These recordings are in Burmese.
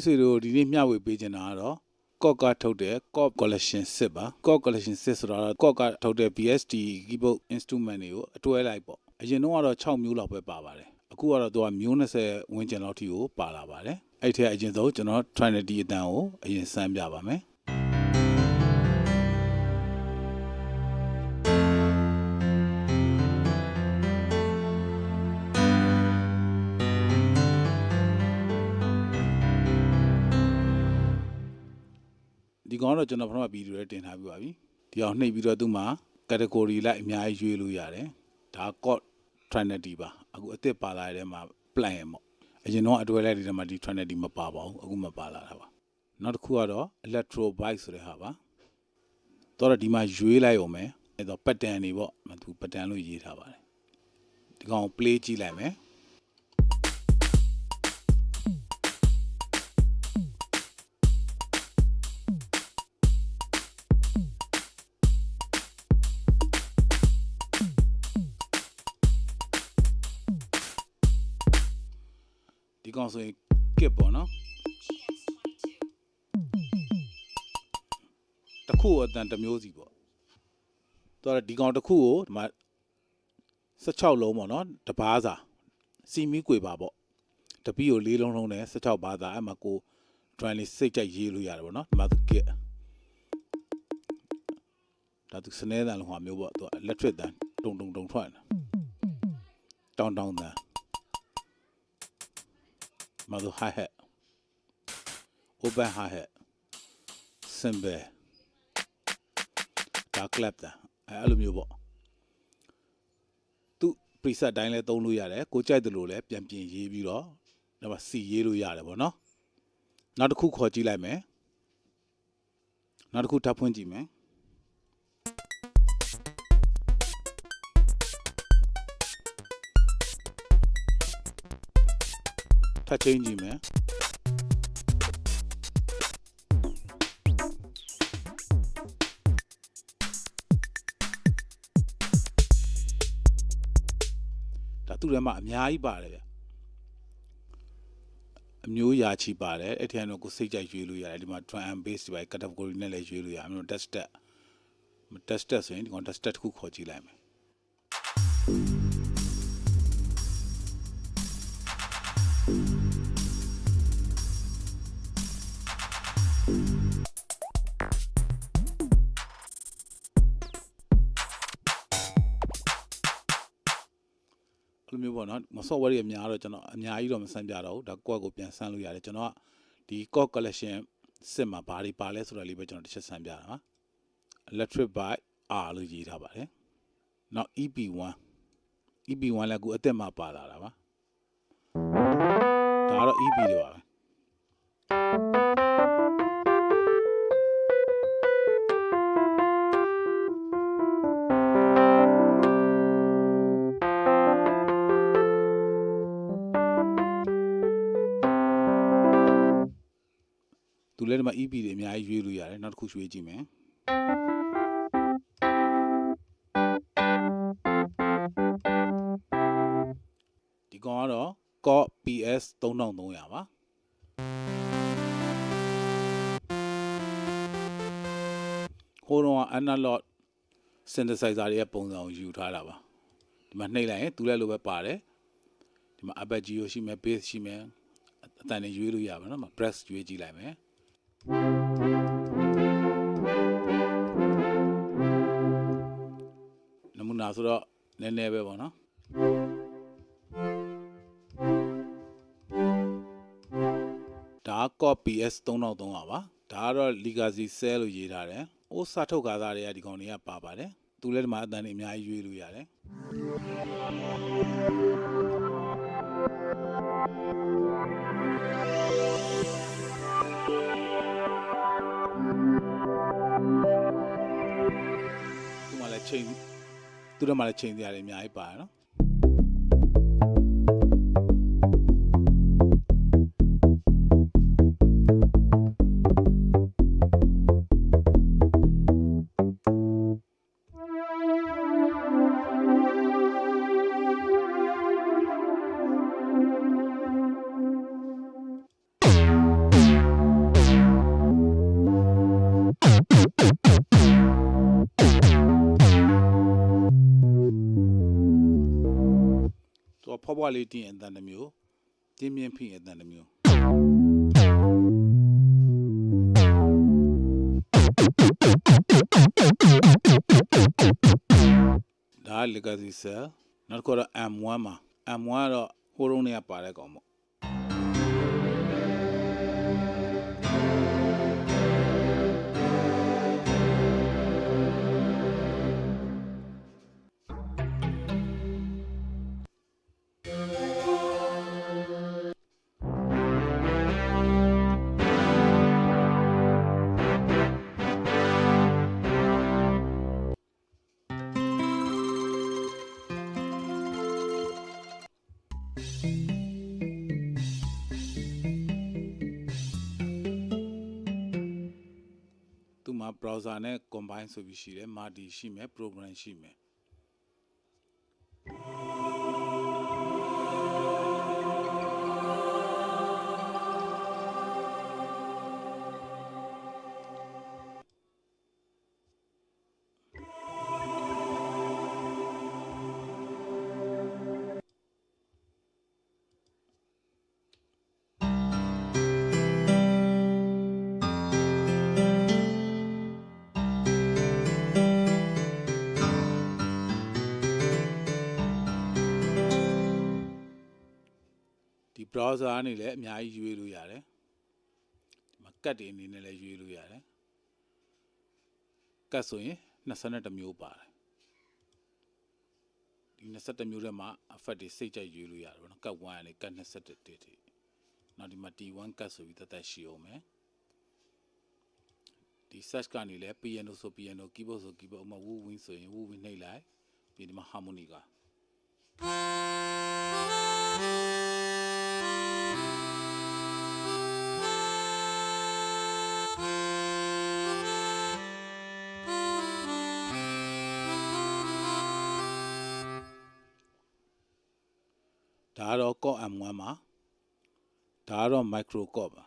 မိတ်ဆွေတို့ဒီနေ့မျှဝေပေးချင်တာကတော့ကော့ကထုတ်တဲ့ Corp Collection စစ်ပါ Corp Collection စစ်ဆိုတာတော့ Corp ကထုတ်တဲ့ BSD keyboard instrument တွေကိုအတွဲလိုက်ပေါ့အရင်တော့ကတော့6မျိုးလောက်ပဲပါပါတယ်အခုကတော့သူကမျိုး20ဝန်းကျင်လောက်ထိကိုပါလာပါတယ်အဲ့ထက်အရင်ဆုံးကျွန်တော် Trinity အတန်ကိုအရင်စမ်းပြပါမယ် ကောင်ကတော့ကျွန်တော်ပထမဗီဒီယိုနဲ့တင်ထားပြီးပါပြီဒီအောင်နှိပ်ပြီးတော့သူ့မှာ category လိုက်အများကြီးရွေးလို့ရတယ်ဒါ code trinity ပါအခုအစ်စ်ပါလာတဲ့မှာ plan ပေါ့အရင်တော့အတွဲလိုက်တဲ့မှာဒီ trinity မပါပါဘူးအခုမပါလာတာပါနောက်တစ်ခုကတော့ electro bike ဆိုတဲ့ဟာပါတော့ဒီမှာရွေးလိုက်အောင်မယ်အဲ့တော့ pattern တွေပေါ့သူ pattern လို့ရေးထားပါတယ်ဒီကောင် play ကြည့်လိုက်မယ် ဒီကောင်ဆိုရင်ကစ်ပေါ့နော်တစ်ခုအတန်တစ်မျိုးစီပေါ့တော်ဒီကောင်တစ်ခုကိုဒီမှာ16လုံးပေါ့နော်တပားစာစီမီကွေပါပေါ့တပီကို၄လုံးလုံးနဲ့16ဘာသာအဲ့မှာကို drum လေးစိတ်ကြိုက်ရေးလို့ရတယ်ပေါ့နော်ဒီမှာသူကစ်ဒါသူစနေတန်လုံးဟာမျိုးပေါ့သူ electric တန်တုံတုံတုံထွက်နေတောင်းတောင်းတန် mother hi hat open hi hat symbol ဒါ clap တာအဲအဲ့လိုမျိုးပေါ့သူ preset တိုင်းလဲသုံးလို့ရတယ်ကိုကြိုက်တယ်လို့လဲပြန်ပြင်ရေးပြီးတော့ဒါမှစီရေးလို့ရတယ်ပေါ့နော်နောက်တစ်ခုခေါ်ကြည့်လိုက်မယ်နောက်တစ်ခုထပ်ဖွင့်ကြည့်မယ် ထပ်ချင်းကြည့်မယ်ဒါသူ့ထဲမှာအများကြီးပါတယ်ဗျအမျိုးရာချီပါတယ်အဲ့ထက်တော့ကိုစိတ်ကြိုက်ရွေးလို့ရတယ်ဒီမှာ drum and bass ဒီပါ category နဲ့လည်းရွေးလို့ရတယ်အမျိုး test step test step ဆိုရင်ဒီကောင် test step တစ်ခုခေါ်ကြည့်လိုက်မယ် ပေါ့နော်မ software တွေအများတော့ကျွန်တော်အများကြီးတော့မဆန်းပြတော့ဘူးဒါကိုယ့်ကိုပြန်ဆန်းလို့ရတယ်ကျွန်တော်ကဒီ core collection စစ်မှာဘာတွေပါလဲဆိုတာလေးပဲကျွန်တော်တစ်ချက်ဆန်းပြတာပါ electric bike R လို့ရေးထားပါတယ်နောက် EP1 EP1 လည်းအခုအသက်မှာပါလာတာပါဒါကတော့ EP တွေပါပဲ ဒီမှာ EP တွေအများကြီးရွေးလို့ရတယ်နောက်တစ်ခုရွေးကြည့်မယ်ဒီကောင်ကတော့ Core PS 3300ပါဟိုတော့ analog synthesizer တွေရဲ့ပုံစံကိုယူထားတာပါဒီမှာနှိပ်လိုက်ရင်သူလည်းလိုပဲပါတယ်ဒီမှာ arpeggio ရှိမယ် bass ရှိမယ်အတန်တွေရွေးလို့ရပါတော့မှာ brass ရွေးကြည့်လိုက်မယ် နမူနာဆိုတော့နည်းနည်းပဲပေါ့နော်ဒါက copy S 3300ပါဒါကတော့ legacy cell လို့ရေးထားတယ်။အိုးစာထုတ်ကားသားတွေကဒီကောင်တွေကပါပါတယ်။သူလည်းဒီမှာအတန်တွေအများကြီးရွေးလို့ရတယ်။ ချိန်သူတို့မှလည်းချိန်စရာတွေအများကြီးပါတယ်နော် ဖွားဖွားလေးတင်းရင်အတန်တစ်မျိုးတင်းမြင့်ဖိရင်အတန်တစ်မျိုးဒါက legacy cell နောက်တစ်ခုကတော့ M1 မှာ M1 ကတော့ဟိုးရုံးတွေကပါတဲ့ကောင်ပေါ့ browser နဲ့ combine ဆိုပြီးရှိတယ် multi ရှိမယ် program ရှိမယ် browser ကနေလည်းအများကြီးရွေးလို့ရတယ်ဒီမှာကတ်တွေအနေနဲ့လည်းရွေးလို့ရတယ်ကတ်ဆိုရင်22မျိုးပါတယ်ဒီ22မျိုးထဲမှာ effect တွေစိတ်ကြိုက်ရွေးလို့ရတယ်ဗောနော်ကတ်1ကနေကတ်21တိတိနောက်ဒီမှာ T1 ကတ်ဆိုပြီးတက်တက်ရှိအောင်မယ်ဒီ search ကနေလည်း piano ဆို piano keyboard ဆို keyboard ဥပမာ woo win ဆိုရင် woo win နှိပ်လိုက်ပြီးဒီမှာ harmonica ဒါကတော့ core M1 မှာဒါကတော့ micro core ပါ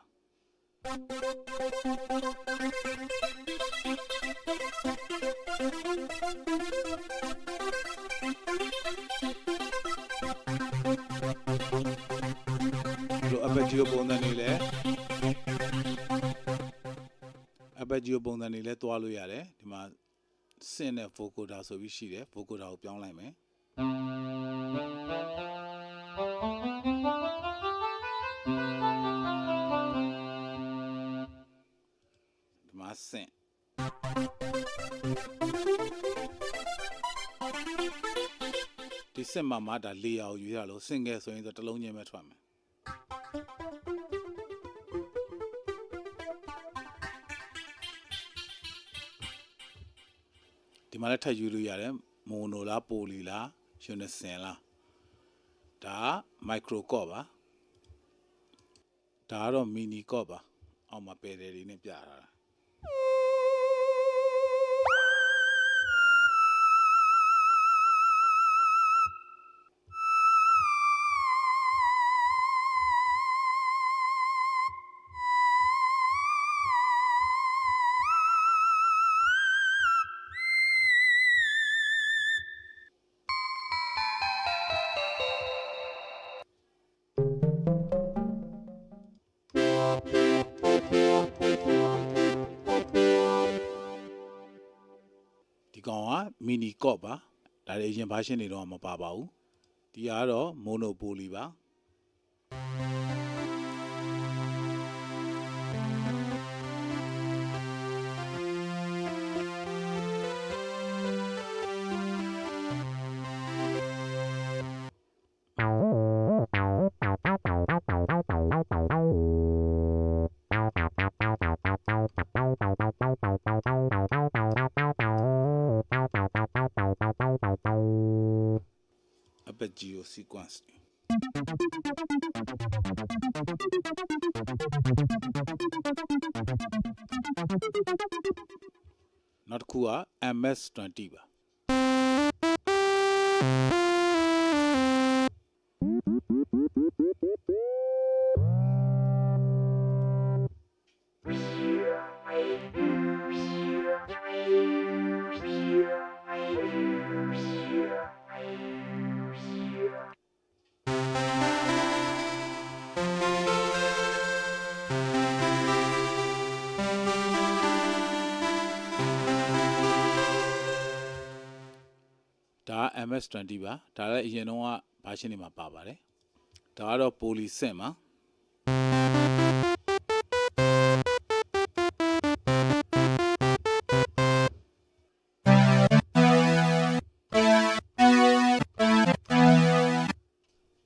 ဒီလို arpeggio ပုံစံနေလဲ arpeggio ပုံစံနေလဲတွားလို့ရတယ်ဒီမှာစင့်တဲ့ vocoder ဆိုပြီးရှိတယ် vocoder ကိုပြောင်းလိုက်မယ် ဒီမှာဆင့်ဒီစင့်မှာမှဒါလေယာကိုယူရလို့စင့်ခဲ့ဆိုရင်ဆိုတစ်လုံးချင်းပဲထွက်မယ်ဒီမှာလည်းထပ်ယူလို့ရတယ်မိုနိုလားပိုလီလားယူနစ်စင်လား ဒါမိုက်ခရိုကော့ပါဒါကတော့မီနီကော့ပါအောက်မှာပယ်တယ်တွေနဲ့ပြထားတာ မီနီကော့ပါဒါတွေအရင်ဘာရှင်းနေတော့မပါပါဘူးဒီကတော့မိုနိုပို whispered. Not Kua, MS 20. MS20 ပါဒါလည်းအရင်တော့က version တွေမှာပါပါတယ်ဒါကတော့ poly sync ပါ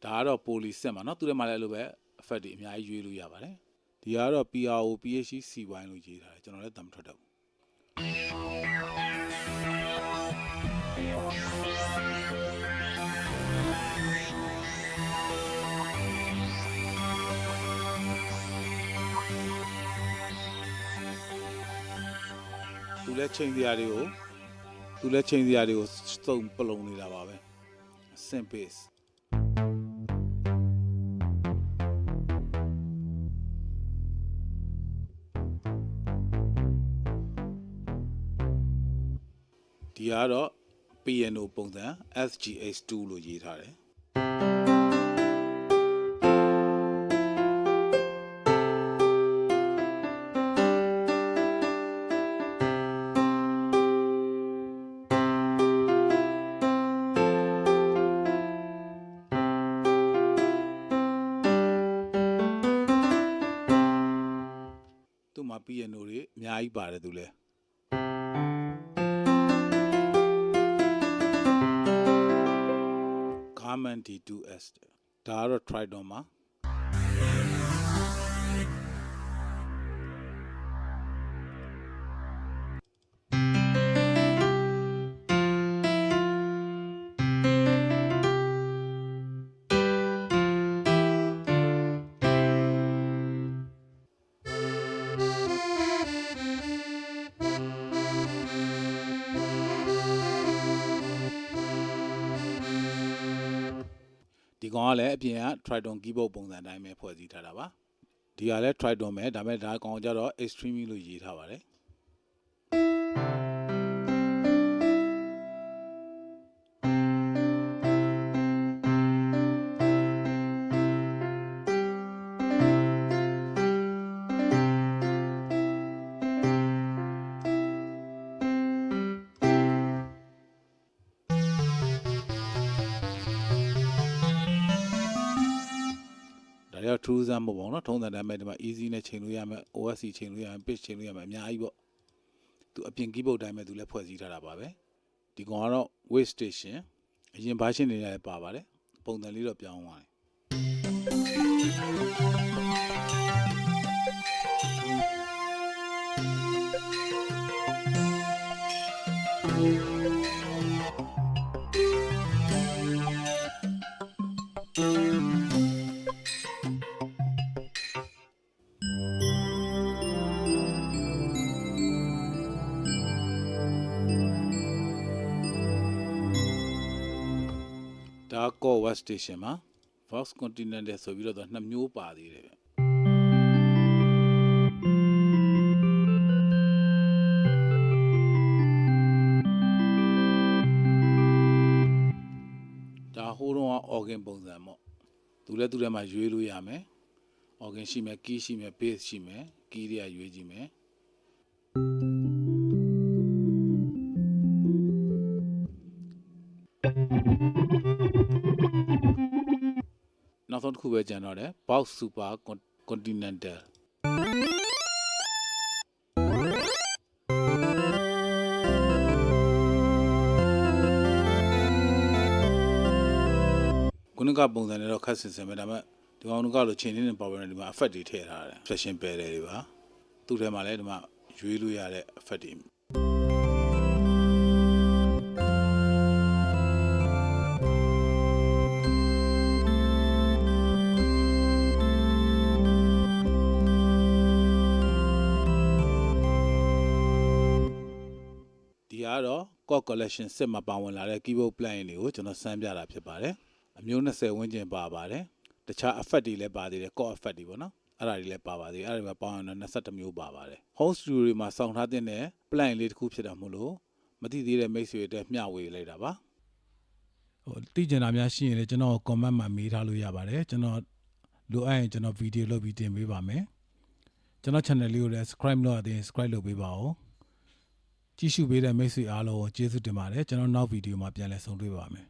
ဒါကတော့ poly sync ပါเนาะသူထဲမှာလည်းအဲ့လိုပဲ effect တွေအများကြီးရွေးလို့ရပါတယ်ဒီကတော့ PRO PHC CY လို့ရေးထားတယ်ကျွန်တော်လည်းတမ်းမထွက်တော့ဘူး သူ လည်းချိန်စရာတွေကိုသူလည်းချိန်စရာတွေကိုစုံပလုံနေတာပါပဲအဆင့် base ဒီကတော့ piano ပုံစံ SGH2 လို့ရေးထားတယ် များကြီးပါတယ်သူလဲ Garmin D2S ဒါကတော့ Tridon မှာ ကောင်ကလည်းအပြင်က Tridon keyboard ပုံစံအတိုင်းပဲဖွဲ့စည်းထားတာပါဒီကလည်း Tridon ပဲဒါပေမဲ့ဒါကောင်ကြတော့ Extreme လို့ရေးထားပါတယ် ဒါတွေက true စမ်းမဟုတ်ပါဘူးเนาะထုံးစံတိုင်းပဲဒီမှာ easy နဲ့ချိန်လို့ရမယ် OSC ချိန်လို့ရမယ် pitch ချိန်လို့ရမယ်အများကြီးပေါ့သူအပြင် keyboard တိုင်းပဲသူလည်းဖွဲ့စည်းထားတာပါပဲဒီကောင်ကတော့ weight station အရင် version တွေလည်းပါပါတယ်ပုံစံလေးတော့ပြောင်းသွားတယ် core west station မှာ Vox Continental ဆိုပြီးတော့သူကနှစ်မျိုးပါသေးတယ်ဗျဒါဟိုတော့က organ ပုံစံပေါ့သူလည်းသူထဲမှာရွေးလို့ရမယ် organ ရှိမယ် key ရှိမယ် bass ရှိမယ် key တွေကရွေးကြည့်မယ် ဆုံးတစ်ခုပဲကျန်တော့တယ် Box Super Con- Continental ခုနကပုံစံနဲ့တော့ခက်ဆင်ဆင်ပဲဒါပေမဲ့ဒီကောင်ကလို့ချိန်နေနေပါပဲဒီမှာ effect တွေထည့်ထားတယ် session ပဲတယ်တွေပါသူ့ထဲမှာလည်းဒီမှာရွေးလို့ရတဲ့ effect တွေ တော့ Core Collection စစ်မှာပါဝင်လာတဲ့ keyboard plugin တွေကိုကျွန်တော်စမ်းပြတာဖြစ်ပါတယ်အမျိုး20ဝန်းကျင်ပါပါတယ်တခြား effect တွေလည်းပါသေးတယ် core effect တွေပေါ့နော်အဲ့ဒါတွေလည်းပါပါသေးတယ်အဲ့ဒါတွေမှာပေါင်းရင်တော့21မျိုးပါပါတယ် home studio တွေမှာစောင့်ထားတဲ့ plugin လေးတစ်ခုဖြစ်တာမို့လို့မသိသေးတဲ့မိတ်ဆွေတွေမျှဝေလိုက်တာပါဟိုသိကျင်တာများရှိရင်လည်းကျွန်တော် comment မှာမေးထားလို့ရပါတယ်ကျွန်တော်လိုအပ်ရင်ကျွန်တော်ဗီဒီယိုလုပ်ပြီးတင်ပေးပါမယ်ကျွန်တော် channel လေးကိုလည်း subscribe လုပ်ရသေးရင် subscribe လုပ်ပေးပါဦး ကြည့်ရှုပေးတဲ့မိတ်ဆွေအားလုံးကိုကျေးဇူးတင်ပါတယ်ကျွန်တော်နောက်ဗီဒီယိုမှာပြန်လည်ဆုံတွေ့ပါမယ်